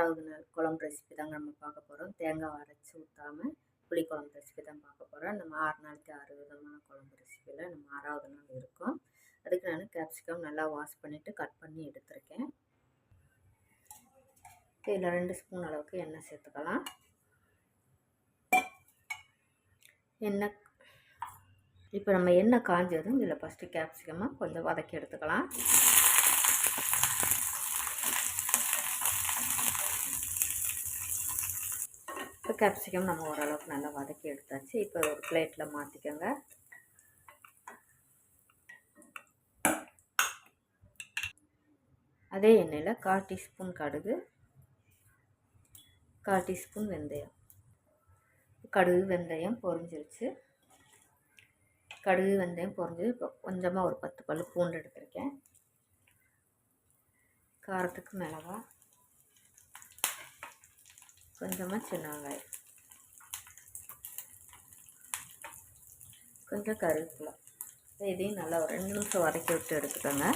ஆறாவது நாள் குழம்பு ரெசிபி தாங்க நம்ம பார்க்க போகிறோம் தேங்காய் அரைச்சி ஊற்றாமல் புளி குழம்பு ரெசிபி தான் பார்க்க போகிறோம் நம்ம ஆறு நாளைக்கு ஆறு விதமான குழம்பு ரெசிபியில் நம்ம ஆறாவது நாள் இருக்கும். அதுக்கு நான் கேப்சிகம் நல்லா வாஷ் பண்ணிவிட்டு கட் பண்ணி எடுத்திருக்கேன். இதில் ரெண்டு ஸ்பூன் அளவுக்கு எண்ணெய் சேர்த்துக்கலாம். எண்ணெய் இப்போ நம்ம எண்ணெய் காஞ்சதும் இதில் ஃபஸ்ட்டு கேப்சிகமாக கொஞ்சம் வதக்கி எடுத்துக்கலாம். கேப்சிகம் நம்ம ஓரளவுக்கு நல்லா வதக்கி எடுத்தாச்சு. இப்போ ஒரு பிளேட்டில் மாற்றிக்கோங்க அதே எண்ணெயில் கால் டீஸ்பூன் கடுகு கால் டீஸ்பூன் வெந்தயம். கடுகு வெந்தயம் பொரிஞ்சிருச்சு. கடுகு வெந்தயம் பொரிஞ்சு இப்போ கொஞ்சமாக ஒரு பத்து பல் பூண்டு எடுத்திருக்கேன். காரத்துக்கு மிளகா கொஞ்சமாக சின்ன வெங்காயம் கொஞ்சம் கருவேப்பிலை. இதையும் நல்லா ஒரு ரெண்டு நிமிஷம் வதக்கி விட்டு எடுத்துக்கோங்க.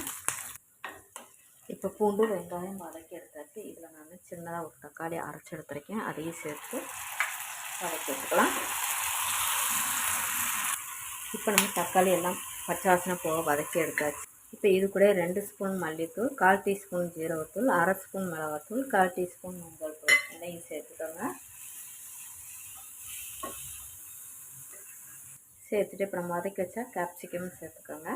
இப்போ பூண்டு வெங்காயம் வதக்கி எடுத்தாச்சு. இதில் நான் சின்னதாக ஒரு தக்காளி அரைச்சி எடுத்துருக்கேன். அதையும் சேர்த்து வதக்கி எடுத்துக்கலாம். இப்போ நம்ம தக்காளி எல்லாம் பச்சை போக வதக்கி எடுத்தாச்சு. இப்போ இது கூட ரெண்டு ஸ்பூன் மல்லித்தூள் கால் டீஸ்பூன் ஜீரகத்தூள் அரை ஸ்பூன் மிளகாத்தூள் கால் டீஸ்பூன் மஞ்சள் தூள். இதையும் சேர்த்து சேர்த்துட்டு இப்போ நம்ம வதக்கி வச்சா கேப்சிகம் சேர்த்துக்கோங்க.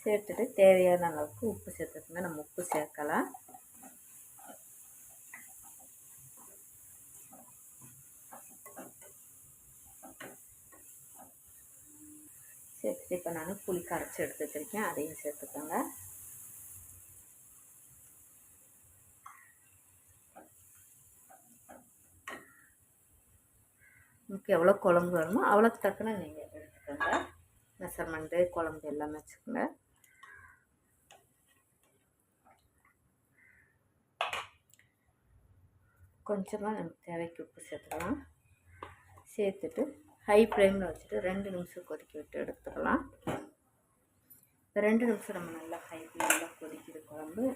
சேர்த்துட்டு தேவையான அளவுக்கு உப்பு சேர்த்துக்கோங்க. நம்ம உப்பு சேர்க்கலாம். சேர்த்துட்டு இப்போ நான் புளி கரைச்சி எடுத்து வச்சுருக்கேன். அதையும் சேர்த்துக்கோங்க. உங்களுக்கு எவ்வளோ குழம்பு வேணுமோ அவ்வளோக்கு தக்கன நீங்கள் எடுத்துக்கோங்க. மெஷர்மெண்ட்டு குழம்பு எல்லாமே வச்சுக்கோங்க. கொஞ்சமாக நமக்கு தேவைக்கு உப்பு சேர்த்துக்கலாம். சேர்த்துட்டு ஹை ஃப்ளேமில் வச்சுட்டு ரெண்டு நிமிஷம் கொதிக்க விட்டு எடுத்துக்கலாம். இப்போ ரெண்டு நிமிஷம் நம்ம நல்லா ஹை ஃப்ளேமில் கொதிக்குது குழம்பு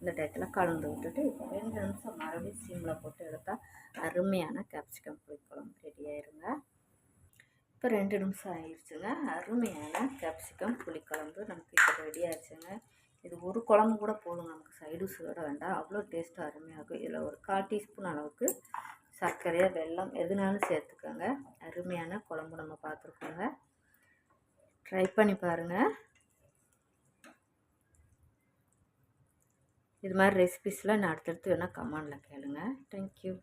இந்த டயத்தில் கலந்து விட்டுட்டு இப்போ ரெண்டு நிமிஷம் மறுபடியும் சீமில் போட்டு எடுத்தால் அருமையான கேப்சிகம் புளி குழம்பு ரெடி இப்போ ரெண்டு நிமிஷம் ஆயிடுச்சுங்க. அருமையான கேப்சிகம் புளிக்குழம்பு நமக்கு இப்போ ரெடி ஆயிடுச்சுங்க இது ஒரு குழம்பு கூட போதும். நமக்கு சைடு விட வேண்டாம். அவ்வளோ டேஸ்ட்டாக அருமையாக இருக்கும். இதில் ஒரு கால் டீஸ்பூன் அளவுக்கு சர்க்கரையாக வெல்லம் எதுனாலும் சேர்த்துக்கோங்க. அருமையான குழம்பு நம்ம பார்த்துருக்கோங்க. ட்ரை பண்ணி பாருங்கள் இது மாதிரி ரெசிபிஸ்லாம் நான் அடுத்தடுத்து வேணால் கமெண்டில் கேளுங்க. தேங்க்யூ